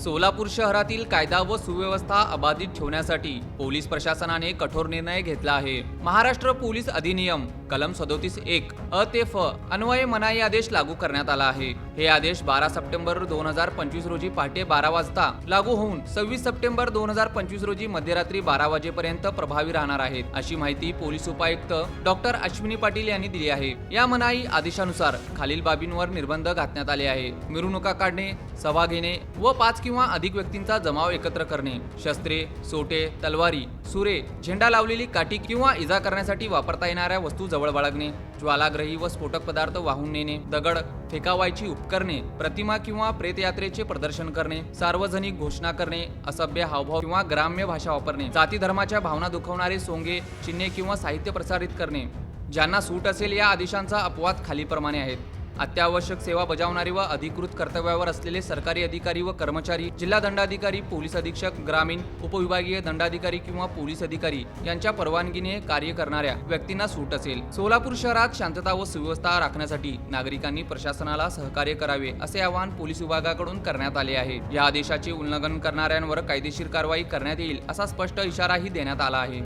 सोलापूर शहरातील कायदा व सुव्यवस्था अबाधित ठेवण्यासाठी पोलीस प्रशासनाने कठोर निर्णय घेतला आहे. महाराष्ट्र पोलीस अधिनियम कलम सदोतीस एक अ ते फ अन्वये मनाई आदेश लागू करण्यात आला आहे. हे आदेश बारा सप्टेंबर दोन हजार पंचवीस रोजी पहाटे बारा वाजता लागू होऊन सव्वीस सप्टेंबर दोन हजार पंचवीस रोजी मध्यरात्री बारा वाजेपर्यंत प्रभावी राहणार आहेत अशी माहिती पोलीस उपायुक्त डॉक्टर अश्विनी पाटील यांनी दिली आहे. या मनाई आदेशानुसार खालील बाबींवर निर्बंध घातण्यात आले आहे. मिरवणुका काढणे सभा घेणे व पाच किंवा अधिक व्यक्तींचा जमाव एकत्र करणे शस्त्रे सोटे तलवारी सुरे झेंडा लावलेली काठी किंवा इजा करण्यासाठी वापरता येणाऱ्या वस्तू जवळ बाळगणे ज्वालाग्रही व स्फोटक पदार्थ वाहून नेणे दगड फेकावायची उपकरणे प्रतिमा किंवा प्रेतयात्रेचे प्रदर्शन करणे सार्वजनिक घोषणा करणे असभ्य हावभाव किंवा ग्राम्य भाषा वापरणे जाती धर्माच्या भावना दुखवणारे सोंगे चिन्हे किंवा साहित्य प्रसारित करणे ज्यांना सूट असेल या आदेशांचा अपवाद खालीलप्रमाणे आहेत. अत्यावश्यक सेवा बजावणारे व अधिकृत कर्तव्यावर असलेले सरकारी अधिकारी व कर्मचारी जिल्हा दंडाधिकारी पोलीस अधीक्षक ग्रामीण उपविभागीय दंडाधिकारी किंवा पोलीस अधिकारी यांच्या परवानगीने कार्य करणाऱ्या व्यक्तींना सूट असेल. सोलापूर शहरात शांतता व सुव्यवस्था राखण्यासाठी नागरिकांनी प्रशासनाला सहकार्य करावे असे आवाहन पोलीस विभागाकडून करण्यात आले आहे. या आदेशाचे उल्लंघन करणाऱ्यांवर कायदेशीर कारवाई करण्यात येईल असा स्पष्ट इशाराही देण्यात आला आहे.